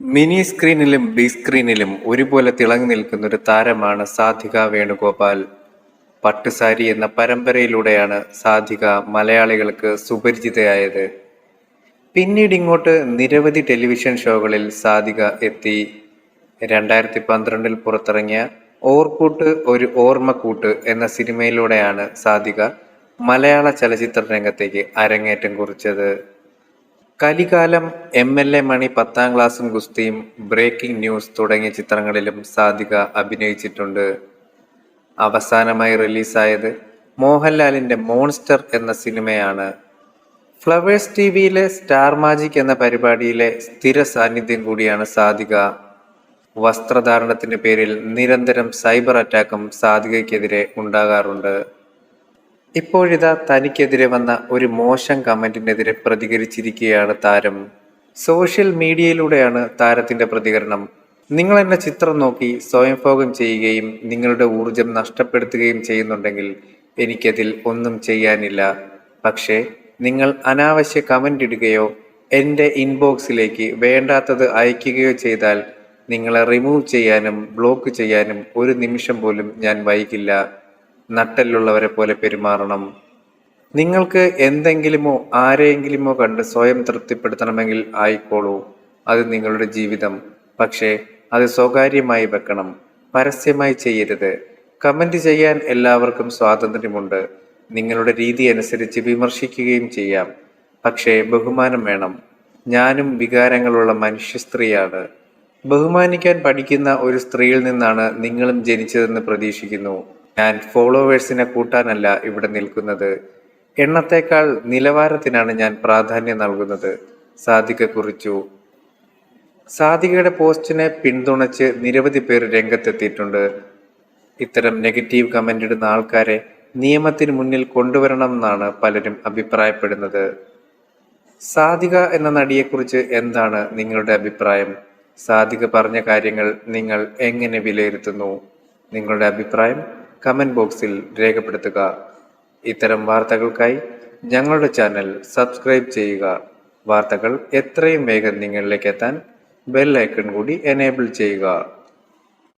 Mini സ്ക്രീനിലും big സ്ക്രീനിലും ഒരുപോലെ തിളങ്ങി നിൽക്കുന്ന ഒരു താരമാണ് സാധിക വേണുഗോപാൽ. പട്ടുസാരി എന്ന പരമ്പരയിലൂടെയാണ് സാധിക മലയാളികൾക്ക് സുപരിചിതയായത്. പിന്നീട് ഇങ്ങോട്ട് നിരവധി ടെലിവിഷൻ ഷോകളിൽ സാധിക എത്തി. രണ്ടായിരത്തി പന്ത്രണ്ടിൽ പുറത്തിറങ്ങിയ ഓർക്കൂട്ട് ഒരു ഓർമ്മക്കൂട്ട് എന്ന സിനിമയിലൂടെയാണ് സാധിക മലയാള ചലച്ചിത്ര രംഗത്തേക്ക് അരങ്ങേറ്റം കുറിച്ചത്. Kalikalam M L A Mani പത്താം ക്ലാസ്സും ഗുസ്തിയും ബ്രേക്കിംഗ് ന്യൂസ് തുടങ്ങിയ ചിത്രങ്ങളിലും സാധിക അഭിനയിച്ചിട്ടുണ്ട്. അവസാനമായി റിലീസായത് മോഹൻലാലിന്റെ മോൺസ്റ്റർ എന്ന സിനിമയാണ്. ഫ്ലവേഴ്സ് ടി വിയിലെ സ്റ്റാർ മാജിക് എന്ന പരിപാടിയിലെ സ്ഥിര സാന്നിധ്യം കൂടിയാണ് സാധിക. വസ്ത്രധാരണത്തിന്റെ പേരിൽ നിരന്തരം സൈബർ അറ്റാക്കും സാധികയ്ക്കെതിരെ ഉണ്ടാകാറുണ്ട്. ഇപ്പോഴിതാ തനിക്കെതിരെ വന്ന ഒരു മോശം കമന്റിനെതിരെ പ്രതികരിച്ചിരിക്കുകയാണ് താരം. സോഷ്യൽ മീഡിയയിലൂടെയാണ് താരത്തിന്റെ പ്രതികരണം. നിങ്ങൾ എന്റെ ചിത്രം നോക്കി സ്വയംഭോഗം ചെയ്യുകയും നിങ്ങളുടെ ഊർജം നഷ്ടപ്പെടുത്തുകയും ചെയ്യുന്നുണ്ടെങ്കിൽ എനിക്കതിൽ ഒന്നും ചെയ്യാനില്ല. പക്ഷേ നിങ്ങൾ അനാവശ്യ കമന്റ് ഇടുകയോ എന്റെ ഇൻബോക്സിലേക്ക് വേണ്ടാത്തത് അയക്കുകയോ ചെയ്താൽ നിങ്ങളെ റിമൂവ് ചെയ്യാനും ബ്ലോക്ക് ചെയ്യാനും ഒരു നിമിഷം പോലും ഞാൻ വൈകില്ല. നട്ടലുള്ളവരെ പോലെ പെരുമാറണം. നിങ്ങൾക്ക് എന്തെങ്കിലുമോ ആരെയെങ്കിലുമോ കണ്ട് സ്വയം തൃപ്തിപ്പെടുത്തണമെങ്കിൽ ആയിക്കോളൂ. അത് നിങ്ങളുടെ ജീവിതം. പക്ഷേ അത് സ്വകാര്യമായി വെക്കണം. പരസ്യമായി ചെയ്യരുത്. കമന്റ് ചെയ്യാൻ എല്ലാവർക്കും സ്വാതന്ത്ര്യമുണ്ട്. നിങ്ങളുടെ രീതി അനുസരിച്ച് വിമർശിക്കുകയും ചെയ്യാം. പക്ഷേ ബഹുമാനം വേണം. ഞാനും വികാരങ്ങളുള്ള മനുഷ്യ സ്ത്രീയാണ്. ബഹുമാനിക്കാൻ പഠിക്കുന്ന ഒരു സ്ത്രീയിൽ നിന്നാണ് നിങ്ങളും ജനിച്ചതെന്ന് പ്രതീക്ഷിക്കുന്നു. ഞാൻ ഫോളോവേഴ്സിനെ കൂട്ടാനല്ല ഇവിടെ നിൽക്കുന്നത്. എണ്ണത്തേക്കാൾ നിലവാരത്തിനാണ് ഞാൻ പ്രാധാന്യം നൽകുന്നത്. സാധിക കുറിച്ചു. സാധികയുടെ പോസ്റ്റിനെ പിന്തുണച്ച് നിരവധി പേർ രംഗത്തെത്തിയിട്ടുണ്ട്. ഇത്തരം നെഗറ്റീവ് കമന്റ് ഇടുന്ന ആൾക്കാരെ നിയമത്തിന് മുന്നിൽ കൊണ്ടുവരണം എന്നാണ് പലരും അഭിപ്രായപ്പെടുന്നത്. സാധിക എന്ന നടിയെക്കുറിച്ച് എന്താണ് നിങ്ങളുടെ അഭിപ്രായം? സാധിക പറഞ്ഞ കാര്യങ്ങൾ നിങ്ങൾ എങ്ങനെ വിലയിരുത്തുന്നു? നിങ്ങളുടെ അഭിപ്രായം? കമന്റ് ബോക്സിൽ രേഖപ്പെടുത്തുക. ഇത്തരം വാർത്തകൾക്കായി ഞങ്ങളുടെ ചാനൽ സബ്സ്ക്രൈബ് ചെയ്യുക. വാർത്തകൾ എത്രയും വേഗം നിങ്ങളിലേക്ക് എത്താൻ ബെൽ ഐക്കൺ കൂടി എനേബിൾ ചെയ്യുക.